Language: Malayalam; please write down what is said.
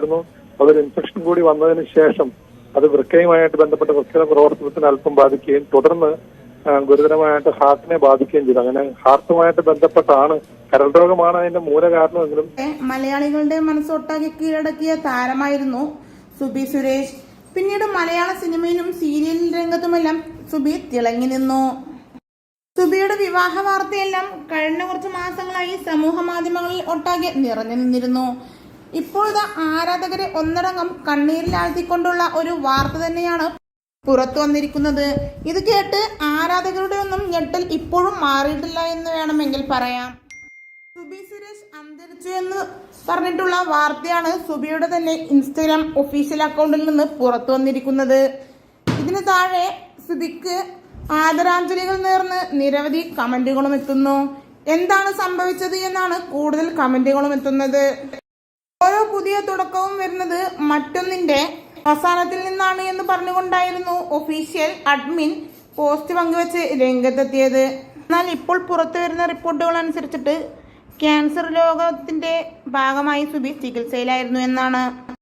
ഉണ്ടായിരുന്നു. അതൊരു ഇൻഫെക്ഷൻ കൂടി വന്നതിന് ശേഷം അത് വൃക്കയുമായിട്ട് ബന്ധപ്പെട്ട വൃക്കയുടെ പ്രവർത്തനത്തിന് അല്പം ബാധിക്കുകയും തുടർന്ന് ഗുരുതരമായിട്ട് ഹാർട്ടിനെ ബാധിക്കുകയും ചെയ്തു. അങ്ങനെ ഹാർട്ടുമായിട്ട് ബന്ധപ്പെട്ടാണ് കരൾ രോഗമാണ് അതിന്റെ മൂല കാരണമെങ്കിലും മലയാളികളുടെ മനസ്സൊട്ടാകെ കീഴടക്കിയ താരമായിരുന്നു സുബി സുരേഷ്. പിന്നീട് മലയാള സിനിമയിലും സീരിയൽ രംഗത്തുമെല്ലാം സുബി തിളങ്ങി നിന്നു. സുബിയുടെ വിവാഹ വാർത്തയെല്ലാം കഴിഞ്ഞ കുറച്ച് മാസങ്ങളായി സമൂഹ മാധ്യമങ്ങളിൽ ഒട്ടാകെ നിറഞ്ഞു നിന്നിരുന്നു. ഇപ്പോഴത്തെ ആരാധകരെ ഒന്നടങ്കം കണ്ണീരിലാഴ്ത്തിക്കൊണ്ടുള്ള ഒരു വാർത്ത തന്നെയാണ് പുറത്തു വന്നിരിക്കുന്നത്. ഇത് കേട്ട് ആരാധകരുടെ ഒന്നും ഞെട്ടൽ ഇപ്പോഴും മാറിയിട്ടില്ല എന്ന് വേണമെങ്കിൽ പറയാം. സുബി സുരേഷ് അന്തരിച്ചു എന്ന് പറഞ്ഞിട്ടുള്ള വാർത്തയാണ് സുബിയുടെ തന്നെ ഇൻസ്റ്റഗ്രാം ഒഫീഷ്യൽ അക്കൗണ്ടിൽ നിന്ന് പുറത്തു വന്നിരിക്കുന്നത്. ഇതിന് താഴെ സുബിക്ക് ആദരാഞ്ജലികൾ നേർന്ന് നിരവധി കമന്റുകളും എത്തുന്നു. എന്താണ് സംഭവിച്ചത് എന്നാണ് കൂടുതൽ കമന്റുകളും എത്തുന്നത്. ഓരോ പുതിയ തുടക്കവും വരുന്നത് മറ്റൊന്നിന്റെ അവസാനത്തിൽ നിന്നാണ് എന്ന് പറഞ്ഞുകൊണ്ടായിരുന്നു ഒഫീഷ്യൽ അഡ്മിൻ പോസ്റ്റ് പങ്കുവച്ച് രംഗത്തെത്തിയത്. എന്നാൽ ഇപ്പോൾ പുറത്തു വരുന്ന റിപ്പോർട്ടുകൾ അനുസരിച്ചിട്ട് ക്യാൻസർ രോഗത്തിന്റെ ഭാഗമായി സുബി ചികിത്സയിലായിരുന്നു എന്നാണ്.